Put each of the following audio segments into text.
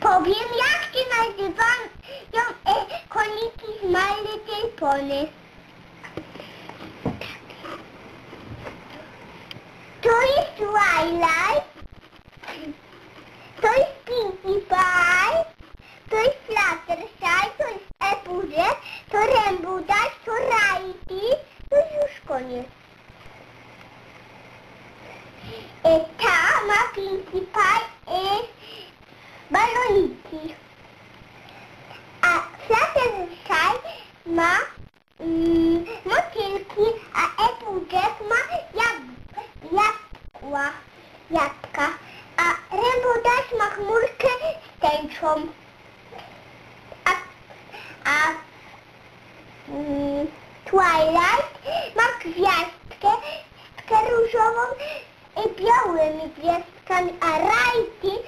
Powiem jak się nazywają e, koniki z My Little Pony. To jest Twilight. To jest Pinkie Pie. To jest Fluttershy. To jest Epurze. To Rainbow Dash. To Rarity. To już koniec. E, ta ma Pinkie Pie e, baloniki. A Fluttershy ma mm, motylki, a Applejack ma jab jabłka, jabłka. A Rainbow Dash ma chmurkę z tęczą. A, a mm, Twilight ma gwiazdkę, gwiazdkę różową i białymi gwiazdkami, a y,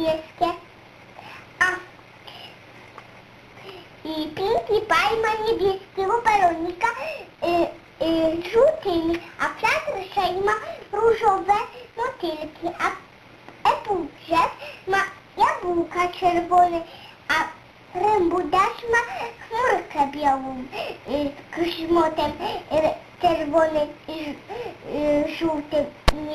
niebieskie. A i Pinkie Pie ma niebieskiego balonika y, y, żółtymi, a Fluttershy ma różowe motylki, a Applejack ma jabłka czerwone, a Rainbow ma chmurkę białą y, z grzmotem y, czerwonym, y, y, żółtym i.